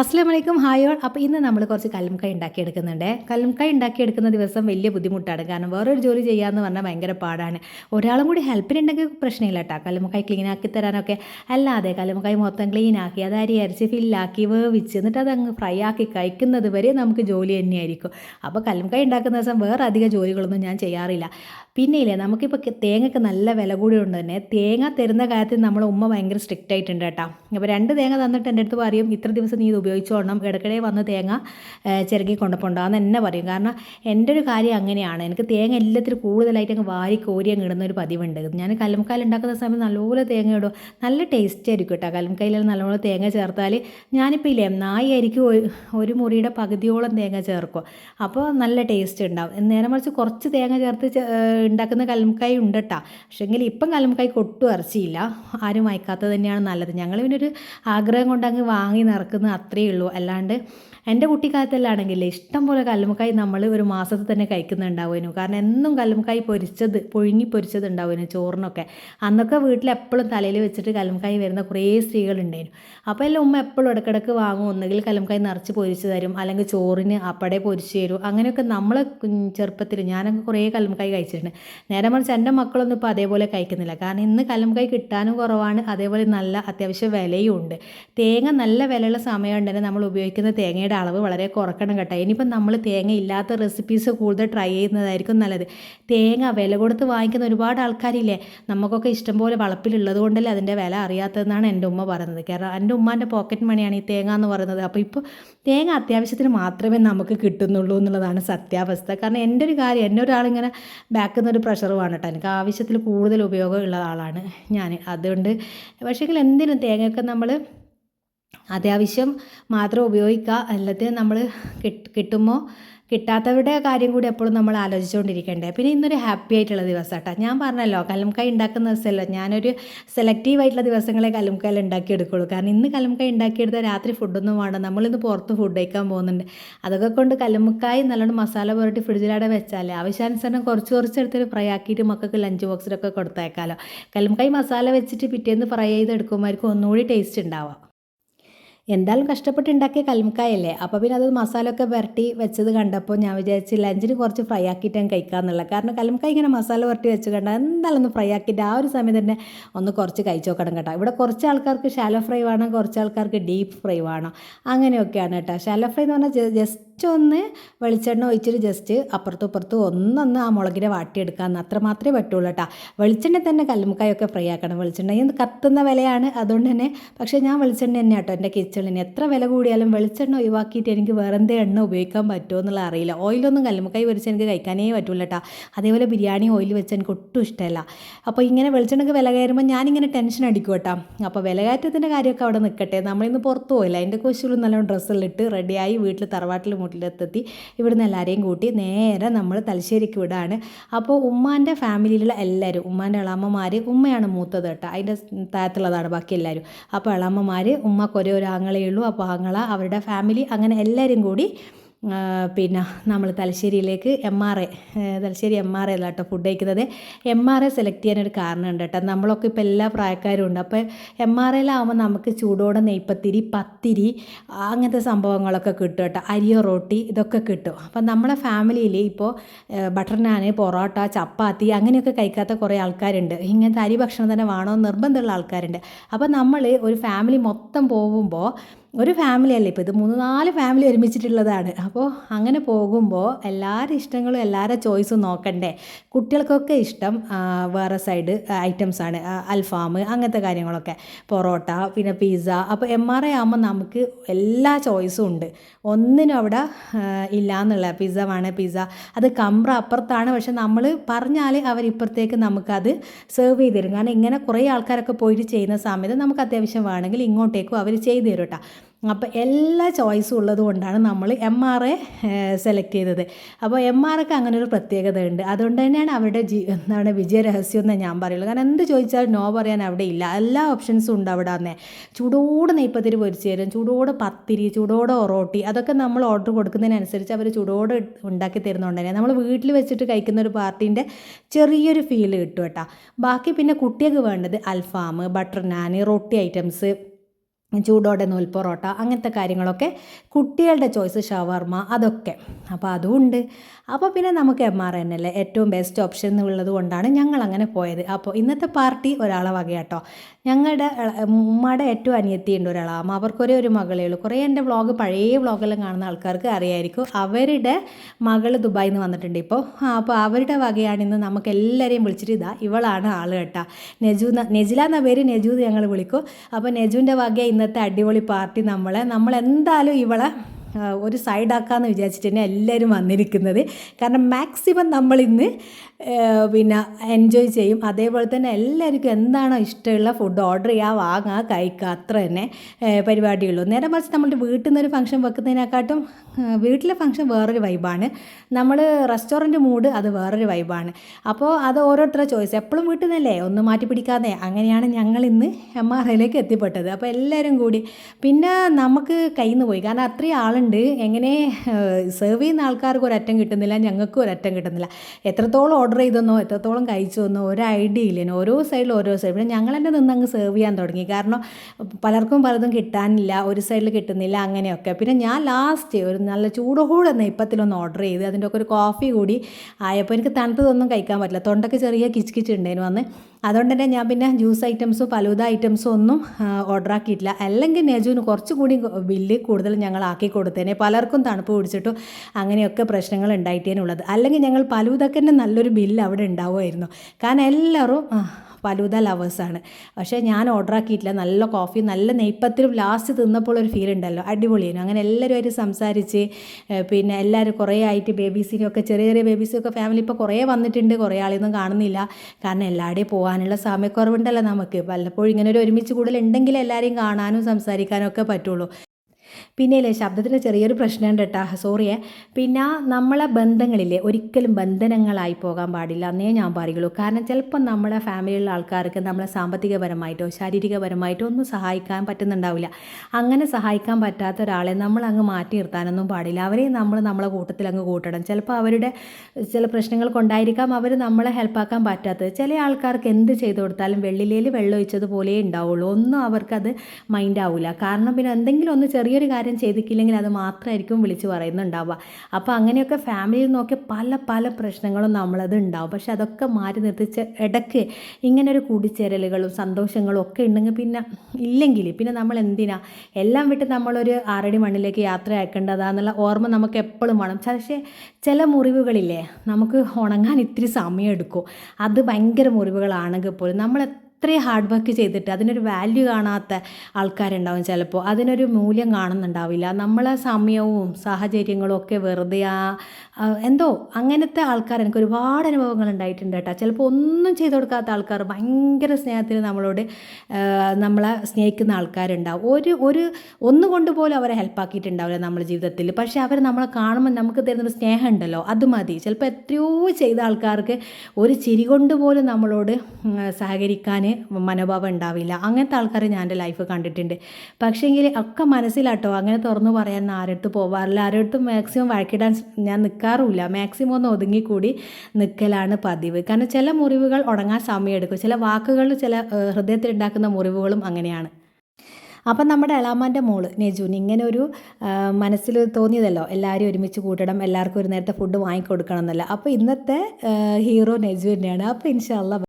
അസ്ലാം വലൈക്കും hi all അപ്പോൾ ഇന്ന് നമ്മൾ കുറച്ച് കല്ലുംകായ് ഉണ്ടാക്കിയെടുക്കുന്നുണ്ട്. കല്ലുംകായ് ഉണ്ടാക്കിയെടുക്കുന്ന ദിവസം വലിയ ബുദ്ധിമുട്ടാണ്. കാരണം വേറൊരു ജോലി ചെയ്യാമെന്ന് പറഞ്ഞാൽ ഭയങ്കര പാടാണ്. ഒരാളും കൂടി ഹെൽപ്പിനുണ്ടെങ്കിൽ പ്രശ്നമില്ല കേട്ടോ കല്ലുമക്കായ് ക്ലീൻ ആക്കി തരാനൊക്കെ. അല്ലാതെ കല്ലുമക്കായ് മൊത്തം ക്ലീൻ ആക്കി അത് അരി അരിച്ച് ഫില്ലാക്കി വേവിച്ച് എന്നിട്ട് അത് അങ്ങ് ഫ്രൈ ആക്കി കഴിക്കുന്നത് വരെ നമുക്ക് ജോലി തന്നെയായിരിക്കും. അപ്പോൾ കല്ലുമക്കായ് ഉണ്ടാക്കുന്ന ദിവസം വേറെ അധികം ജോലികളൊന്നും ഞാൻ ചെയ്യാറില്ല. പിന്നെ ഇല്ലേ നമുക്കിപ്പോൾ തേങ്ങയ്ക്ക് നല്ല വില കൂടി ഉണ്ട് തന്നെ തേങ്ങ തരുന്ന കാര്യത്തിൽ നമ്മളെ ഉമ്മ ഭയങ്കര സ്ട്രിക്റ്റ് ആയിട്ടുണ്ട് കേട്ടോ. അപ്പോൾ രണ്ട് തേങ്ങ തന്നിട്ട് എന്റെ അടുത്ത് പറയും ഇത്ര ദിവസം നീ ഇത് ഉപയോഗിച്ചോളണം ഇടയ്ക്കിടെ വന്ന് തേങ്ങ ചിരകി കൊണ്ടുപോകണ്ടെന്ന് തന്നെ പറയും. കാരണം എന്റെ ഒരു കാര്യം അങ്ങനെയാണ്. എനിക്ക് തേങ്ങ എല്ലാത്തിനും കൂടുതലായിട്ട് അങ്ങ് വാരി കോരി അങ്ങ് ഇടുന്ന ഒരു പതിവുണ്ട്. ഞാൻ കല്ലുമക്കാൽ ഉണ്ടാക്കുന്ന സമയത്ത് നല്ലപോലെ തേങ്ങ ഇടും. നല്ല ടേസ്റ്റ് ആയിരിക്കും കേട്ടോ. കല്ലുമക്കായിൽ നല്ലപോലെ തേങ്ങ ചേർത്താൽ ഞാനിപ്പോൾ ഇല്ലേ നായി ആയിരിക്കും ഒരു മുറിയുടെ പകുതിയോളം തേങ്ങ ചേർക്കും. അപ്പോൾ നല്ല ടേസ്റ്റ് ഉണ്ടാവും. നേരെ മറിച്ച് കുറച്ച് തേങ്ങ ചേർത്ത് ഉണ്ടാക്കുന്ന കല്ലുമക്കായി ഉണ്ട് കേട്ടോ. പക്ഷേങ്കിൽ ഇപ്പം കല്ലുമക്കായി കൊട്ടും ഇറച്ചിയില്ല. ആരും വായിക്കാത്തത് തന്നെയാണ് നല്ലത്. ഞങ്ങൾ പിന്നെ ഒരു ആഗ്രഹം കൊണ്ട് അങ്ങ് വാങ്ങി നിറക്കുന്നത് അത്രയേ ഉള്ളൂ. അല്ലാണ്ട് എന്റെ കുട്ടിക്കാലത്തിലാണെങ്കിൽ ഇഷ്ടം പോലെ കല്ലുമക്കായി നമ്മൾ ഒരു മാസത്തിൽ തന്നെ കഴിക്കുന്നുണ്ടാവുമായിരുന്നു. കാരണം എന്നും കല്ലുമക്കായി പൊരിച്ചത് പുഴുങ്ങി പൊരിച്ചത് ഉണ്ടാവുമായിരുന്നു ചോറിനൊക്കെ. അന്നൊക്കെ വീട്ടിൽ എപ്പോഴും തലയിൽ വെച്ചിട്ട് കല്ലുമക്കായി വരുന്ന കുറേ സ്ത്രീകളുണ്ടായിരുന്നു. അപ്പോൾ എല്ലാം ഉമ്മ എപ്പോഴും ഇടയ്ക്കിടയ്ക്ക് വാങ്ങും. ഒന്നുകിൽ കല്ലുമക്കായി നിറച്ച് പൊരിച്ച് തരും അല്ലെങ്കിൽ ചോറിന് അപ്പടെ പൊരിച്ച് തരും. അങ്ങനെയൊക്കെ നമ്മൾ ചെറുപ്പത്തിൽ ഞാനൊക്കെ കുറേ കല്ലുമക്കായി കഴിച്ചിട്ടുണ്ട്. നേരെ മറിച്ച് എന്റെ മക്കളൊന്നും ഇപ്പോൾ അതേപോലെ കഴിക്കുന്നില്ല. കാരണം ഇന്ന് കല്ലുമക്കായി കിട്ടാനും കുറവാണ്. അതേപോലെ നല്ല അത്യാവശ്യം വിലയും ഉണ്ട്. തേങ്ങ നല്ല വിലയുള്ള സമയം ഉണ്ടെങ്കിൽ നമ്മൾ ഉപയോഗിക്കുന്ന തേങ്ങയുടെ അളവ് വളരെ കുറക്കണം കേട്ടോ. ഇനിയിപ്പം നമ്മൾ തേങ്ങ ഇല്ലാത്ത റെസിപ്പീസ് കൂടുതൽ ട്രൈ ചെയ്യുന്നതായിരിക്കും നല്ലത്. തേങ്ങ വില കൊടുത്ത് വാങ്ങിക്കുന്ന ഒരുപാട് ആൾക്കാരില്ലേ? നമുക്കൊക്കെ ഇഷ്ടംപോലെ വളപ്പിലുള്ളത് കൊണ്ടല്ലേ അതിന്റെ വില അറിയാത്തതെന്നാണ് എന്റെ ഉമ്മ പറയുന്നത്. കാരണം എന്റെ ഉമ്മാന്റെ പോക്കറ്റ് മണിയാണ് ഈ തേങ്ങ എന്ന് പറയുന്നത്. അപ്പോൾ ഇപ്പോൾ തേങ്ങ അത്യാവശ്യത്തിന് മാത്രമേ നമുക്ക് കിട്ടുന്നുള്ളൂ എന്നുള്ളതാണ് സത്യാവസ്ഥ. കാരണം എന്റെ ഒരു കാര്യം എന്റെ ഒരാളിങ്ങനെ ബാക്കിൽ നിന്നൊരു പ്രഷറുമാണ് കേട്ടോ. എനിക്ക് ആവശ്യത്തിൽ കൂടുതൽ ഉപയോഗമുള്ള ആളാണ് ഞാൻ. അതുകൊണ്ട് പക്ഷേങ്കിൽ എന്തിനും തേങ്ങയൊക്കെ നമ്മൾ അത്യാവശ്യം മാത്രം ഉപയോഗിക്കുക. അല്ലാതെ നമ്മൾ കിട്ടുമ്പോൾ കിട്ടാത്തവരുടെ കാര്യം കൂടി എപ്പോഴും നമ്മൾ ആലോചിച്ചുകൊണ്ടിരിക്കണ്ടേ പിന്നെ ഇന്നൊരു ഹാപ്പി ആയിട്ടുള്ള ദിവസം കേട്ടോ ഞാൻ പറഞ്ഞല്ലോ കല്ലുംകായ് ഉണ്ടാക്കുന്ന ദിവസമല്ലോ? ഞാനൊരു സെലക്റ്റീവ് ആയിട്ടുള്ള ദിവസങ്ങളെ കല്ലുംകായൽ ഉണ്ടാക്കിയെടുക്കുള്ളൂ കാരണം ഇന്ന് കല്ലുംകായ് ഉണ്ടാക്കിയെടുത്ത രാത്രി ഫുഡൊന്നും വേണ്ട. നമ്മളിന്ന് പുറത്ത് ഫുഡ് കഴിക്കാൻ പോകുന്നുണ്ട്. അതൊക്കെ കൊണ്ട് കല്ലുമ്മക്കായ് നല്ലോണം മസാല പുരട്ടി ഫ്രിഡ്ജിലവിടെ വെച്ചാൽ ആവശ്യാനുസരണം കുറച്ച് കുറച്ച് എടുത്തിട്ട് ഫ്രൈ ആക്കിയിട്ട് മക്കൾക്ക് ലഞ്ച് ബോക്സിലൊക്കെ കൊടുത്തേക്കാലോ. കല്ലുമ്മക്കായ് മസാല വെച്ചിട്ട് പിറ്റേന്ന് ഫ്രൈ ചെയ്ത് എടുക്കുമ്പോഴായിരിക്കും ഒന്നുകൂടി ടേസ്റ്റ് ഉണ്ടാവുക. എന്തായാലും കഷ്ടപ്പെട്ട് ഉണ്ടാക്കിയ കൽമക്കായല്ലേ? അപ്പോൾ പിന്നെ അത് മസാല ഒക്കെ പുരട്ടി വെച്ചത് കണ്ടപ്പോൾ ഞാൻ വിചാരിച്ച് ലഞ്ചിന് കുറച്ച് ഫ്രൈ ആക്കിയിട്ട് ഞാൻ എന്നുള്ളത് കാരണം കൽമക്കായ ഇങ്ങനെ മസാല പുരട്ടി വെച്ച് കണ്ട എന്തായാലും ഒന്ന് ഫ്രൈ ആക്കിയിട്ട് ആ ഒരു സമയം തന്നെ ഒന്ന് കുറച്ച് കഴിച്ചു നോക്കണം കേട്ടോ. ഇവിടെ കുറച്ച് ആൾക്കാർക്ക് ഷാലോ ഫ്രൈ വേണം കുറച്ച് ആൾക്കാർക്ക് ഡീപ്പ് ഫ്രൈ വേണം. അങ്ങനെയൊക്കെയാണ് കേട്ടോ. ഷാലോ ഫ്രൈ എന്ന് പറഞ്ഞാൽ ജസ്റ്റ് ജസ്റ്റ് ഒന്ന് വെളിച്ചെണ്ണ ഒഴിച്ചിട്ട് ജസ്റ്റ് അപ്പുറത്തും ഇപ്പുറത്തും ഒന്നൊന്ന് ആ മുളകിനെ വാട്ടിയെടുക്കാമെന്ന് അത്ര മാത്രമേ പറ്റുള്ളൂ കേട്ടോ. വെളിച്ചെണ്ണ തന്നെ കല്ലുമുക്കായൊക്കെ ഫ്രൈ ആക്കണം. വെളിച്ചെണ്ണ കത്തുന്ന വിലയാണ് അതുകൊണ്ട് തന്നെ പക്ഷേ ഞാൻ വെളിച്ചെണ്ണ തന്നെ കേട്ടോ എന്റെ കിച്ചണിന് എത്ര വില കൂടിയാലും വെളിച്ചെണ്ണ ഒഴിവാക്കിയിട്ട് എനിക്ക് വേറെ എന്തേ എണ്ണ ഉപയോഗിക്കാൻ പറ്റുമോ എന്നുള്ള അറിയില്ല. ഓയിലൊന്നും കല്ലുമുക്കായി പൊരിച്ച് എനിക്ക് കഴിക്കാനേ പറ്റുള്ളൂ കേട്ടോ അതേപോലെ ബിരിയാണി ഓയിൽ വെച്ച് എനിക്ക് ഒട്ടും ഇഷ്ടമല്ല. അപ്പോൾ ഇങ്ങനെ വെളിച്ചെണ്ണക്ക് വില കയറുമ്പോൾ ഞാനിങ്ങനെ ടെൻഷൻ അടിക്കും കേട്ടോ അപ്പോൾ വിലകയറ്റത്തിന്റെ കാര്യമൊക്കെ അവിടെ നിൽക്കട്ടെ നമ്മളിന്ന് പുറത്ത് പോയില്ല. അതിന്റെ കൊശുകളും നല്ല ഡ്രസ്സിലിട്ട് റെഡിയായി വീട്ടിൽ തറവാട്ടിൽ മുട്ടിലെത്തെത്തി ഇവിടുന്ന് എല്ലാവരെയും കൂട്ടി നേരെ നമ്മൾ തലശ്ശേരിക്ക് വിടാണ്. അപ്പോൾ ഉമ്മാന്റെ ഫാമിലിയിലുള്ള എല്ലാവരും ഉമ്മാന്റെ ഇളാമ്മമാർ ഉമ്മയാണ് മൂത്തത് കേട്ടോ. അതിന്റെ താഴത്തുള്ളതാണ് ബാക്കി എല്ലാവരും അപ്പോൾ ഇളാമ്മമാർ ഉമ്മക്കൊരേ ഒരു ആങ്ങളേ ഉള്ളൂ. അപ്പോൾ ആങ്ങള അവരുടെ ഫാമിലി അങ്ങനെ എല്ലാവരും കൂടി പിന്നെ നമ്മൾ തലശ്ശേരിയിലേക്ക് M R A Thalassery M R A അല്ല കേട്ടോ ഫുഡ് കഴിക്കുന്നത്. എം ആർ എ സെലക്ട് ചെയ്യാനൊരു കാരണമുണ്ട് കേട്ടോ. നമ്മളൊക്കെ ഇപ്പോൾ എല്ലാ പ്രായക്കാരും ഉണ്ട്. അപ്പോൾ എം ആർ എയിലാവുമ്പോൾ നമുക്ക് ചൂടോടെ നെയ്പ്പത്തിരി പത്തിരി അങ്ങനത്തെ സംഭവങ്ങളൊക്കെ കിട്ടും കേട്ടോ. അരിയോ റോട്ടി ഇതൊക്കെ കിട്ടും. അപ്പം നമ്മളെ ഫാമിലിയിൽ ഇപ്പോൾ ബട്ടർ നാൻ പൊറോട്ട ചപ്പാത്തി അങ്ങനെയൊക്കെ കഴിക്കാത്ത കുറേ ആൾക്കാരുണ്ട്. ഇങ്ങനത്തെ അരി ഭക്ഷണം തന്നെ വേണമെന്ന് നിർബന്ധമുള്ള ആൾക്കാരുണ്ട്. അപ്പോൾ നമ്മൾ ഒരു ഫാമിലി മൊത്തം പോകുമ്പോൾ ഒരു ഫാമിലി അല്ലേ ഇപ്പോൾ ഇത് മൂന്ന് നാല് ഫാമിലി ഒരുമിച്ചിട്ടുള്ളതാണ്. അപ്പോൾ അങ്ങനെ പോകുമ്പോൾ എല്ലാവരുടെ ഇഷ്ടങ്ങളും എല്ലാവരുടെ ചോയ്സും നോക്കണ്ടേ. കുട്ടികൾക്കൊക്കെ ഇഷ്ടം വേറെ സൈഡ് ഐറ്റംസാണ് അൽഫാം അങ്ങനത്തെ കാര്യങ്ങളൊക്കെ. പൊറോട്ട പിന്നെ പിസ്സ അപ്പോൾ എം ആർ ഐ ആകുമ്പോൾ നമുക്ക് എല്ലാ ചോയ്സും ഉണ്ട്. ഒന്നിനും അവിടെ ഇല്ല എന്നുള്ള പിസ്സ വേണേൽ പിസ്സ അത് കമ്പ്ര അപ്പുറത്താണ്. പക്ഷെ നമ്മൾ പറഞ്ഞാൽ അവരിപ്പുറത്തേക്ക് നമുക്കത് സെർവ് ചെയ്ത് തരും. കാരണം ഇങ്ങനെ കുറേ ആൾക്കാരൊക്കെ പോയിട്ട് ചെയ്യുന്ന സമയത്ത് നമുക്ക് അത്യാവശ്യം വേണമെങ്കിൽ ഇങ്ങോട്ടേക്കും അവർ ചെയ്തു തരും കേട്ടോ. അപ്പോൾ എല്ലാ ചോയ്സും ഉള്ളത് കൊണ്ടാണ് നമ്മൾ എം ആർ എ സെലക്ട് ചെയ്തത്. അപ്പോൾ എം ആർ ഒക്കെ അങ്ങനെ ഒരു പ്രത്യേകത ഉണ്ട്. അതുകൊണ്ട് തന്നെയാണ് അവരുടെ ജി എന്താണ് വിജയ രഹസ്യം എന്ന് ഞാൻ പറയുള്ളൂ. കാരണം എന്ത് ചോദിച്ചാലും നോ പറയാൻ അവിടെ ഇല്ല. എല്ലാ ഓപ്ഷൻസും ഉണ്ട് അവിടെ തന്നെ ചൂടോട് നെയ്പ്പത്തിരി പൊരിച്ചു തരും. ചൂടോട് പത്തിരി ചൂടോട് ഒറോട്ടി അതൊക്കെ നമ്മൾ ഓർഡർ കൊടുക്കുന്നതിനനുസരിച്ച് അവർ ചൂടോട് ഉണ്ടാക്കി തരുന്നതുകൊണ്ട് തന്നെ നമ്മൾ വീട്ടിൽ വെച്ചിട്ട് കഴിക്കുന്ന ഒരു പാർട്ടീന്റെ ചെറിയൊരു ഫീൽ കിട്ടും കേട്ടോ. ബാക്കി പിന്നെ കുട്ടികൾക്ക് വേണ്ടത് അൽഫാം ബട്ടർ നാൻ റൊട്ടി ഐറ്റംസ് ചൂടോടെ നൂൽ പൊറോട്ട അങ്ങനത്തെ കാര്യങ്ങളൊക്കെ കുട്ടികളുടെ ചോയ്സ് ഷവർമ അതൊക്കെ. അപ്പോൾ അതുമുണ്ട് അപ്പോൾ പിന്നെ നമുക്ക് എം ആർ എൻ അല്ലേ? ഏറ്റവും ബെസ്റ്റ് ഓപ്ഷൻ എന്നുള്ളത് കൊണ്ടാണ് ഞങ്ങൾ അങ്ങനെ പോയത്. അപ്പോൾ ഇന്നത്തെ പാർട്ടി ഒരാളെ വകയാട്ടോ. ഞങ്ങളുടെ ഉമ്മയുടെ ഏറ്റവും അനിയത്തിയുണ്ട് ഒരാളാമ അവർക്കൊരേ ഒരു മകളേ ഉള്ളൂ. കുറേ എന്റെ വ്ളോഗ് പഴയ വ്ളോഗെല്ലാം കാണുന്ന ആൾക്കാർക്ക് അറിയായിരിക്കും. അവരുടെ മകൾ ദുബായിൽ നിന്ന് വന്നിട്ടുണ്ട് ഇപ്പോൾ അപ്പോൾ അവരുടെ വകയാണ് ഇന്ന് നമുക്ക് എല്ലാവരെയും വിളിച്ചിട്ട് ഇതാ ഇവളാണ് ആൾ കേട്ടാ. നെജു നെജില എന്ന പേര് നെജു ഞങ്ങൾ വിളിക്കും. അപ്പോൾ നെജുവിന്റെ വക ഇന്നത്തെ അടിപൊളി പാർട്ടി നമ്മളെ. നമ്മൾ എന്തായാലും ഇവളെ ഒരു സൈഡാക്കാമെന്ന് വിചാരിച്ചിട്ട് തന്നെ എല്ലാവരും വന്നിരിക്കുന്നത്. കാരണം മാക്സിമം നമ്മളിന്ന് ഇന്ന് പിന്നെ എൻജോയ് ചെയ്യും. അതേപോലെ തന്നെ എല്ലാവർക്കും എന്താണോ ഇഷ്ടമുള്ള ഫുഡ് ഓർഡർ ചെയ്യുക വാങ്ങുക കഴിക്കുക അത്ര തന്നെ പരിപാടിയുള്ളൂ. നേരെ മറിച്ച് നമ്മുടെ വീട്ടിൽ നിന്നൊരു ഫംഗ്ഷൻ വെക്കുന്നതിനെക്കാട്ടും വീട്ടിലെ ഫംഗ്ഷൻ വേറൊരു വൈബാണ് നമ്മൾ റെസ്റ്റോറന്റ് മൂഡ് അത് വേറൊരു വൈബാണ് അപ്പോൾ അത് ഓരോരുത്തരുടെ ചോയ്സ് എപ്പോഴും വീട്ടിൽ നിന്നല്ലേ? ഒന്ന് മാറ്റി പിടിക്കാതെ. അങ്ങനെയാണ് ഞങ്ങൾ ഇന്ന് എം ആർ ഐയിലേക്ക് എത്തിപ്പെട്ടത്. അപ്പോൾ എല്ലാവരും കൂടി. പിന്നെ നമുക്ക് കയ്യിൽ നിന്ന് പോയി. കാരണം അത്രയും ആളുണ്ട്. എങ്ങനെ സെർവ് ചെയ്യുന്ന ആൾക്കാർക്ക് ഒരറ്റം കിട്ടുന്നില്ല. ഞങ്ങൾക്കും ഒരറ്റം കിട്ടുന്നില്ല. എത്രത്തോളം ഓർഡർ ചെയ്തെന്നോ എത്രത്തോളം കഴിച്ചു എന്നോ ഒരു ഐഡിയ ഇല്ല. ഓരോ സൈഡിൽ ഓരോ സൈഡ് പിന്നെ ഞങ്ങൾ തന്നെ നിന്ന് അങ്ങ് സെർവ് ചെയ്യാൻ തുടങ്ങി. കാരണം പലർക്കും പലതും കിട്ടാനില്ല. ഒരു സൈഡിൽ കിട്ടുന്നില്ല. അങ്ങനെയൊക്കെ. പിന്നെ ഞാൻ ലാസ്റ്റ് ഒരു നല്ല ചൂടോടെ നെയ്പ്പത്തിലൊന്ന് ഓർഡർ ചെയ്ത് അതിന്റെ ഒക്കെ ഒരു കോഫി കൂടി ആയപ്പോൾ എനിക്ക് തണുത്തതൊന്നും കഴിക്കാൻ പറ്റില്ല. തൊണ്ടയ്ക്ക് ചെറിയ കിച്ച് കിച്ച് ഉണ്ടായിരുന്നു അന്ന്. അതുകൊണ്ട് തന്നെ ഞാൻ പിന്നെ ജ്യൂസ് ഐറ്റംസും ഫലൂദ ഐറ്റംസും ഒന്നും ഓർഡർ ആക്കിയിട്ടില്ല. അല്ലെങ്കിൽ നെജുവിന് കുറച്ചുകൂടി ബില്ല് കൂടുതൽ ഞങ്ങൾ ആക്കി കൊടുത്തേനെ. പലർക്കും തണുപ്പ് പിടിച്ചിട്ടും അങ്ങനെയൊക്കെ പ്രശ്നങ്ങൾ ഉണ്ടായിട്ടേനുള്ളത്. അല്ലെങ്കിൽ ഞങ്ങൾ ഫലൂദക്ക് നല്ലൊരു ബില്ല് അവിടെ ഉണ്ടാവുമായിരുന്നു. കാരണം എല്ലാവരും ഫലൂദ ലവേഴ്സാണ് പക്ഷേ ഞാൻ ഓർഡർ ആക്കിയിട്ടില്ല. നല്ല കോഫി നല്ല നെയ്പ്പത്തിലും ലാസ്റ്റ് തിന്നപ്പോൾ ഒരു ഫീൽ ഉണ്ടല്ലോ. അടിപൊളിയായിരുന്നു. അങ്ങനെ എല്ലാവരുമായിട്ട് സംസാരിച്ച് പിന്നെ എല്ലാവരും കുറേ ആയിട്ട് ബേബീസിനൊക്കെ ചെറിയ ചെറിയ ബേബീസൊക്കെ ഫാമിലി ഇപ്പോൾ കുറേ വന്നിട്ടുണ്ട്. കുറേ ആളെയൊന്നും കാണുന്നില്ല. കാരണം എല്ലാവരുടെയും പോകാനുള്ള സമയക്കുറവുണ്ടല്ലോ നമുക്ക്. വല്ലപ്പോഴും ഇങ്ങനെ ഒരു ഒരുമിച്ച് കൂടുതൽ ഉണ്ടെങ്കിൽ എല്ലാവരെയും കാണാനും സംസാരിക്കാനും ഒക്കെ പറ്റുള്ളൂ. പിന്നെ ഇല്ലേ ശബ്ദത്തിന് ചെറിയൊരു പ്രശ്നമുണ്ട് കേട്ടാ. സോറിയേ പിന്നെ നമ്മളെ ബന്ധങ്ങളില്ലേ ഒരിക്കലും ബന്ധനങ്ങളായി പോകാൻ പാടില്ല എന്നേ ഞാൻ പറയുള്ളൂ. കാരണം ചിലപ്പോൾ നമ്മളെ ഫാമിലിയിലുള്ള ആൾക്കാർക്ക് നമ്മളെ സാമ്പത്തികപരമായിട്ടോ ശാരീരികപരമായിട്ടോ ഒന്നും സഹായിക്കാൻ പറ്റുന്നുണ്ടാവില്ല. അങ്ങനെ സഹായിക്കാൻ പറ്റാത്ത ഒരാളെ നമ്മൾ അങ്ങ് മാറ്റി നിർത്താനൊന്നും പാടില്ല. അവരെ നമ്മൾ നമ്മളെ കൂട്ടത്തിൽ അങ്ങ് കൂട്ടണം. ചിലപ്പോൾ അവരുടെ ചില പ്രശ്നങ്ങൾ കൊണ്ടായിരിക്കാം അവർ നമ്മളെ ഹെൽപ്പാക്കാൻ പറ്റാത്തത്. ചില ആൾക്കാർക്ക് എന്ത് ചെയ്തു കൊടുത്താലും വെള്ളിലേൽ വെള്ളം ഒഴിച്ചതുപോലെ ഉണ്ടാവുള്ളൂ. ഒന്നും അവർക്കത് മൈൻഡ് ആവില്ല കാരണം പിന്നെ എന്തെങ്കിലും ഒന്ന് ചെറിയൊരു കാര്യം ചെയ്തിട്ടില്ലെങ്കിൽ അത് മാത്രമായിരിക്കും വിളിച്ച് പറയുന്നുണ്ടാവുക. അപ്പോൾ അങ്ങനെയൊക്കെ ഫാമിലിയിൽ നോക്കിയ പല പല പ്രശ്നങ്ങളും നമ്മളത് ഉണ്ടാവും. പക്ഷെ അതൊക്കെ മാറ്റി നിർത്തിച്ച് ഇടയ്ക്ക് ഇങ്ങനൊരു ഒരു കൂടിച്ചേരലുകളും സന്തോഷങ്ങളും ഒക്കെ ഉണ്ടെങ്കിൽ പിന്നെ ഇല്ലെങ്കിൽ പിന്നെ നമ്മൾ എന്തിനാ? എല്ലാം വിട്ട് നമ്മളൊരു ആറടി മണ്ണിലേക്ക് യാത്ര അയക്കേണ്ടതാന്നുള്ള ഓർമ്മ നമുക്ക് എപ്പോഴും വേണം. പക്ഷേ ചില മുറിവുകളില്ലേ നമുക്ക് ഉണങ്ങാൻ ഇത്തിരി സമയം എടുക്കും അത് ഭയങ്കര മുറിവുകളാണെങ്കിൽ പോലും നമ്മൾ അത്രയും ഹാർഡ് വർക്ക് ചെയ്തിട്ട് അതിനൊരു വാല്യൂ കാണാത്ത ആൾക്കാരുണ്ടാവും ചിലപ്പോൾ. അതിനൊരു മൂല്യം കാണുന്നുണ്ടാവില്ല. നമ്മളെ സമയവും സാഹചര്യങ്ങളും ഒക്കെ വെറുതെ ആ എന്തോ അങ്ങനത്തെ ആൾക്കാർ എനിക്ക് ഒരുപാട് അനുഭവങ്ങൾ ഉണ്ടായിട്ടുണ്ട് കേട്ടോ. ചിലപ്പോൾ ഒന്നും ചെയ്തു കൊടുക്കാത്ത ആൾക്കാർ ഭയങ്കര സ്നേഹത്തിന് നമ്മളോട് നമ്മളെ സ്നേഹിക്കുന്ന ആൾക്കാരുണ്ടാവും. ഒരു ഒരു ഒന്നുകൊണ്ട് പോലും അവരെ ഹെൽപ്പാക്കിയിട്ടുണ്ടാവില്ല നമ്മുടെ ജീവിതത്തിൽ. പക്ഷേ അവർ നമ്മളെ കാണുമ്പോൾ നമുക്ക് തരുന്നൊരു സ്നേഹം ഉണ്ടല്ലോ അത് മതി. ചിലപ്പോൾ എത്രയോ ചെയ്ത ആൾക്കാർക്ക് ഒരു ചിരി കൊണ്ട് പോലും നമ്മളോട് സഹകരിക്കാൻ മനോഭാവം ഉണ്ടാവില്ല. അങ്ങനത്തെ ആൾക്കാരെ ഞാൻ എന്റെ ലൈഫ് കണ്ടിട്ടുണ്ട്. പക്ഷേങ്കിൽ ഒക്കെ മനസ്സിലാട്ടോ. അങ്ങനെ തുറന്നു പറയാൻ ആരടുത്ത് പോവാറില്ല. ആരടുത്തും മാക്സിമം വഴക്കിടാൻ ഞാൻ നിൽക്കാറുമില്ല മാക്സിമം ഒന്ന് ഒതുങ്ങിക്കൂടി നിൽക്കലാണ് പതിവ്. കാരണം ചില മുറിവുകൾ ഉണങ്ങാൻ സമയമെടുക്കും. ചില വാക്കുകൾ ചില ഹൃദയത്തിലുണ്ടാക്കുന്ന മുറിവുകളും അങ്ങനെയാണ്. അപ്പം നമ്മുടെ എളാമാന്റെ മോൾ നെജുന് ഇങ്ങനെ ഒരു മനസ്സിൽ തോന്നിയതല്ലോ. എല്ലാവരും ഒരുമിച്ച് കൂട്ടണം എല്ലാവർക്കും ഒരു നേരത്തെ ഫുഡ് വാങ്ങിക്കൊടുക്കണം എന്നല്ല. അപ്പോൾ ഇന്നത്തെ ഹീറോ നെജു തന്നെയാണ്. അപ്പോൾ ഇൻഷാല്ല